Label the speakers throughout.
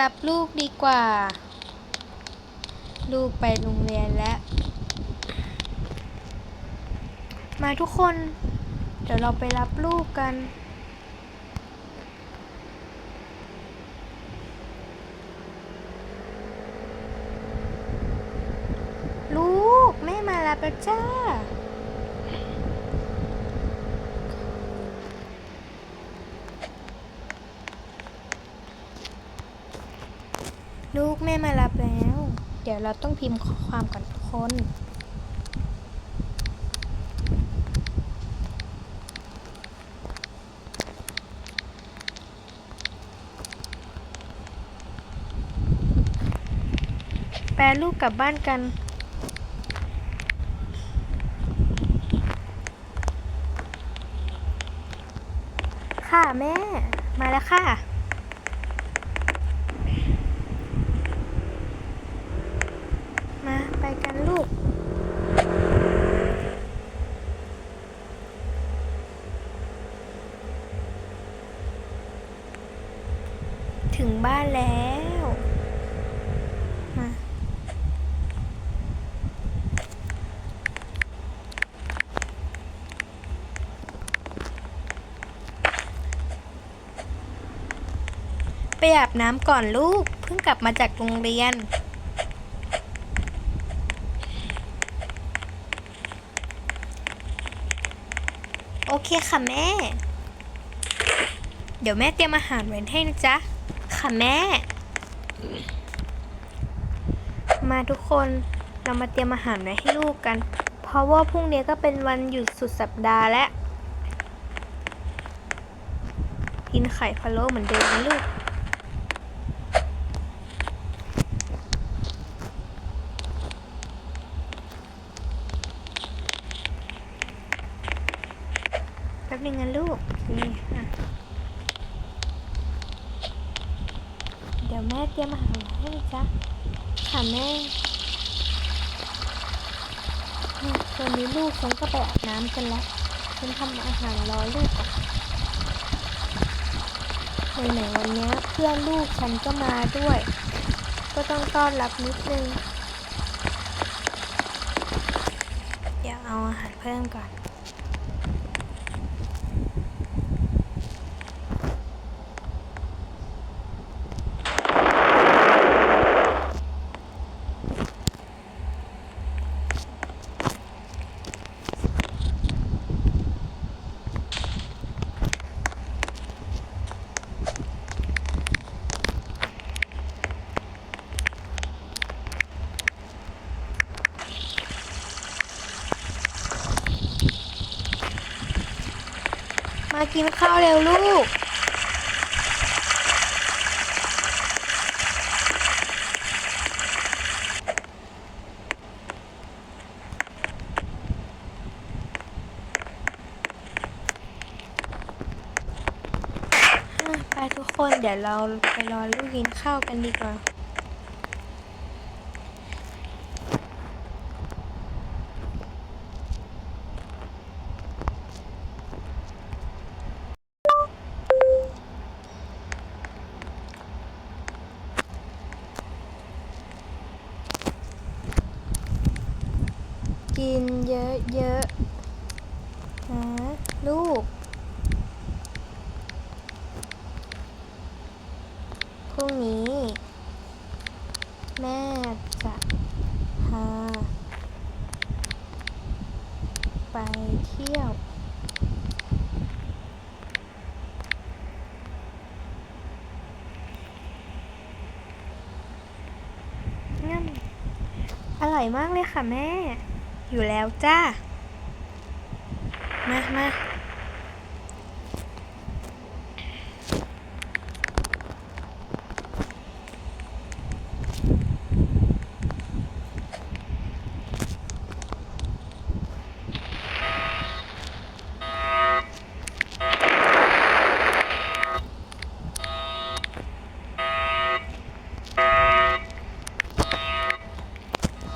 Speaker 1: รับลูกดีกว่า ลูกไปโรงเรียนแล้ว มาทุกคน เดี๋ยวเราไปรับลูกกัน ลูก แม่มารับแล้วจ้า ลูกแม่มารับแล้ว เดี๋ยวเราต้องพิมพ์ข้อความก่อนทุกคนแปลลูกกลับบ้านกัน ค่ะแม่ มาแล้วค่ะ มาไปกันลูก ถึง บ้านแล้วมาไปอาบน้ำก่อนลูก เพิ่งกลับมาจากโรงเรียน โอเคค่ะแม่ เดี๋ยวแม่เตรียมอาหารไว้ให้นะจ๊ะ ค่ะแม่ มาทุกคนเรามาเตรียมอาหารไว้ให้ลูกกัน เพราะว่าพรุ่งนี้ก็เป็นวันหยุดสุดสัปดาห์แล้วกินไข่พะโล้เหมือนเดิมนะลูกแป๊บนึงนะลูกนี่อะ ดี๋ยวแม่เตรียมอาหารให้จ๊ะค่ะแม่ตอนนี้ลูกฉันก็ไปอาบน้ำกันแล้ว ฉันทำอาหารรอลูกไหนๆวันนี้เพื่อนลูกฉันก็มาด้วย ก็ต้องต้อนรับนิดนึง เดี๋ยวเอาอาหารเพิ่มก่อน กินข้าวเร็วลูก ไปทุกคนเดี๋ยวเราไปรอลูกกินข้าวกันดีกว่า กินเยอะๆนะลูก พรุ่งนี้ แม่จะพาไปเที่ยวงั้นอร่อยมากเลยค่ะแม่ อยู่แล้วจ้า มามา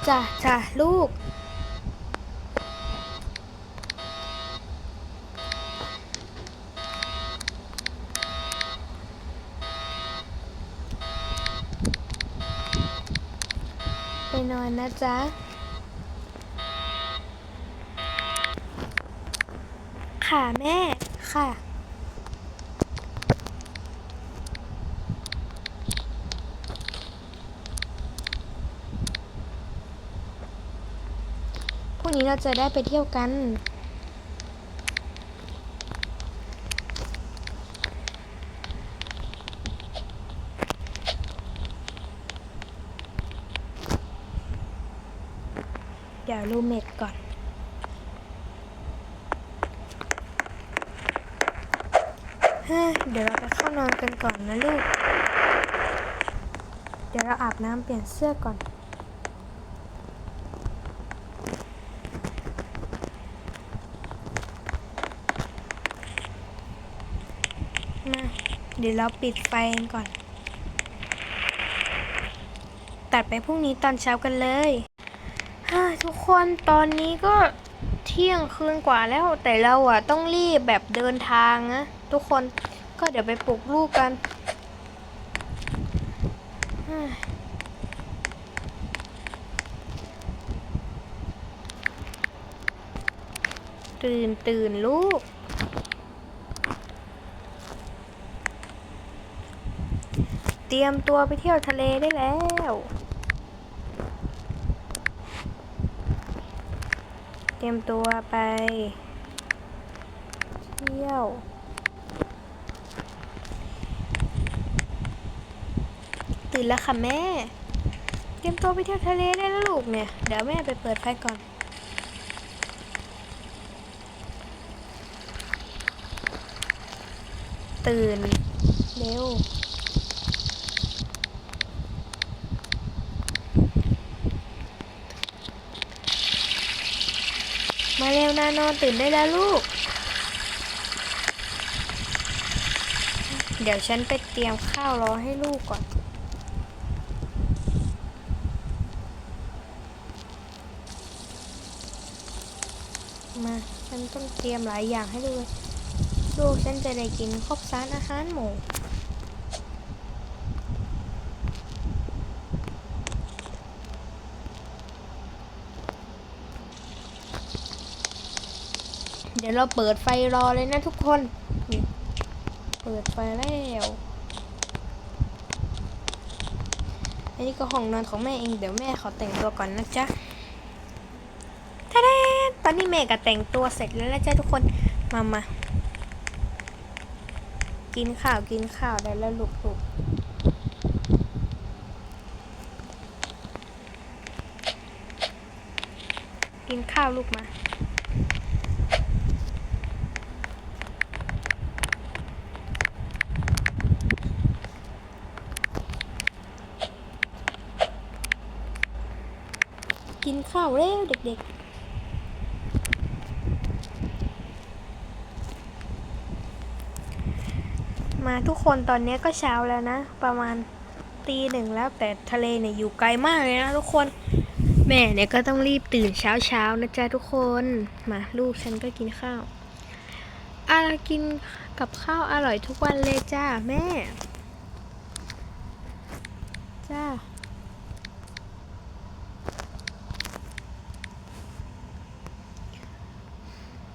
Speaker 1: จ้ะจ้ะลูก นอนนะจ๊ะ ค่ะแม่ ค่ะ พรุ่งนี้เราจะได้ไปเที่ยวกัน ดี๋ยวรูเมทก่อนเฮ้ยเดี๋ยวเราไปเข้านอนกันก่อนนะลูก เดี๋ยวเราอาบน้ำเปลี่ยนเสื้อก่อน มา เดี๋ยวเราปิดไฟก่อน ตัดไปพรุ่งนี้ตอนเช้ากันเลย ทุกคนตอนนี้ก็เที่ยงคืนกว่าแล้วแต่เราอะต้องรีบแบบเดินทางนะทุกคนก็เดี๋ยวไปปลุกลูกกันตื่นตื่นลูก เตรียมตัวไปเที่ยวทะเลได้แล้ว ตรียมตัวไป เที่ยว ตื่นแล้วค่ะแม่ เตรียมตัวไปเที่ยวทะเลได้แล้วลูกเนี่ย เดี๋ยวแม่ไปเปิดไฟก่อน ตื่น เร็ว มาเร็วนานอนตื่นได้แล้วลูก เดี๋ยวฉันไปเตรียมข้าวรอให้ลูกก่อน มาฉันต้องเตรียมหลายอย่างให้ลูกเลยลูกฉันจะได้กินครบสารอาหารหมู เดี๋ยวเราเปิดไฟรอเลยนะทุกคน เปิดไฟแล้วอันนี้ก็ห้องนอนของแม่เอง เดี๋ยวแม่ขอแต่งตัวก่อนนะจ๊ะท่าแดตอนนี้แม่ก็แต่งตัวเสร็จแล้วนะจ๊ะทุกคน มามา กินข้าวกินข้าวได้แล้วลูกๆกินข้าวลูกมา กินข้าวเร็วเด็กๆมาทุกคนตอนนี้ก็เช้าแล้วนะ ประมาณตีหนึ่งแล้วแต่ทะเลเนี่ยอยู่ไกลมากเลยนะทุกคน แม่เนี่ยก็ต้องรีบตื่นเช้าเช้าๆนะจ๊ะทุกคนมาลูกฉันก็กินข้าวอากินกับข้าวอร่อยทุกวันเลยจ้าแม่ จ้า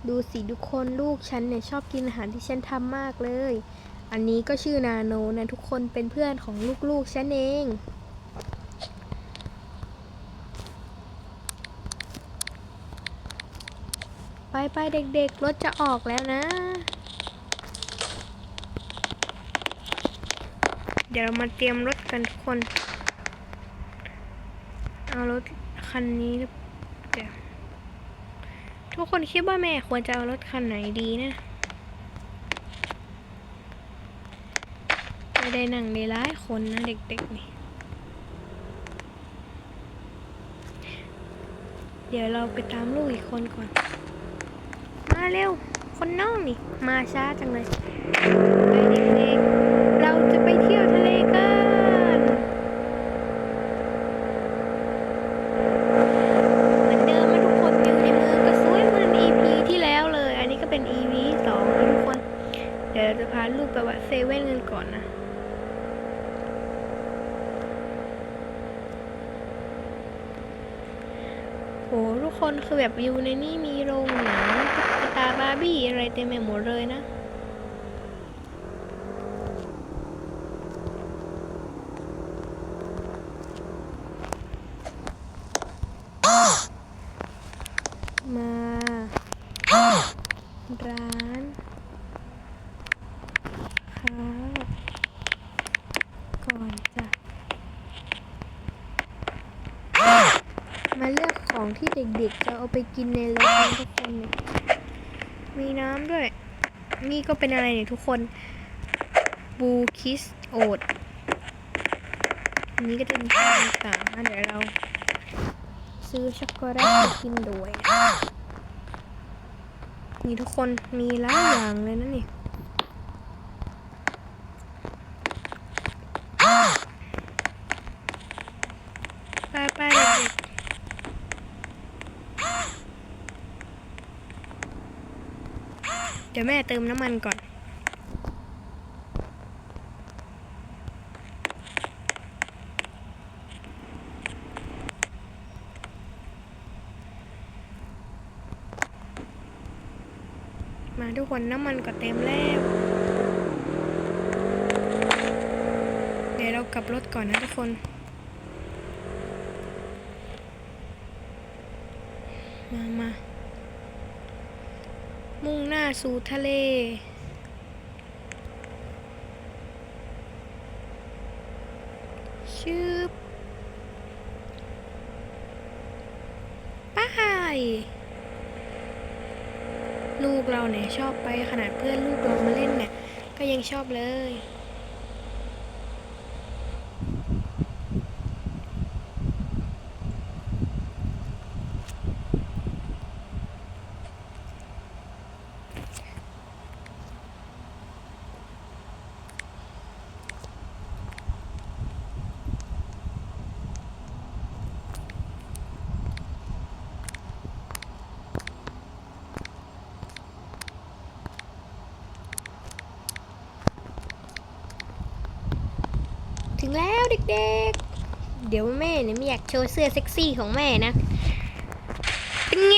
Speaker 1: ดูสิทุกคนลูกฉันเนี่ยชอบกินอาหารที่ฉันทำมากเลย อันนี้ก็ชื่อนาโนนะทุกคนเป็นเพื่อนของลูกๆฉันเองไปไปเด็กๆ รถจะออกแล้วนะ เดี๋ยวเรามาเตรียมรถกันทุกคน เอารถคันนี้ ทุกคนคิดว่าแม่ควรจะเอารถคันไหนดีนะไม่ได้นั่งในร้ายคนนะเด็กๆนี่เดี๋ยวเราไปตามลูกอีกคนก่อน มาเร็ว คนน้องนี่ มาช้าจังเลยไปเด็กๆ เราจะไปเที่ยวทะเลกัน เหมือนเดิมนะทุกคนวิวในเมืองก็สวยเหมือน EP ที่แล้วเลย อันนี้ก็เป็น EP สองนะทุกคน เดี๋ยวเราจะพาลูกไปวัด เซเว่นกันก่อนนะ โห ทุกคนคือแบบวิวในนี่มีโรงหนังตุ๊กตาบาร์บี้อะไรเต็มไปหมดเลยนะมาร้านค้าก่อนจ้ะ มาเลือกของ ที่เด็กๆ จะเอาไปกินในรถนทุกคนมีน้ำด้วย นี่ก็เป็นอะไรเนี่ยทุกคน บูคิสโอดอันนี้ก็จะเป็นข้าวต่างๆเดี๋ยวเรา ซื้อช็อกโกแลตกินด้วย นี่ทุกคนมีหลายอย่างเลยนะนี่ ไปไปเด็กๆเดี๋ยวแม่เติมน้ำมันก่อน มาทุกคนน้ำมันก็เต็มแล้ว เดี๋ยวเรากลับรถก่อนนะทุกคนมามา มุ่งหน้าสู่ทะเล ชืบป้ายลูกเราเนี่ยชอบไปขนาดเพื่อนลูกเรามาเล่นเนี่ย ก็ยังชอบเลย ถึงแล้วเด็กๆ เดี๋ยวแม่เนี่ยไม่อยากโชว์เสื้อเซ็กซี่ของแม่นะ เป็นไง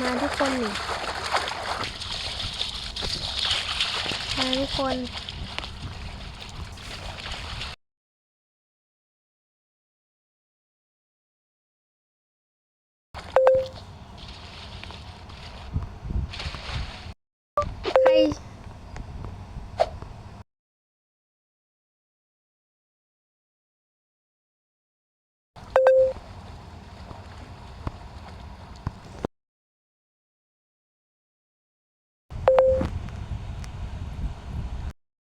Speaker 1: มาทุกคนนี่มาทุกคน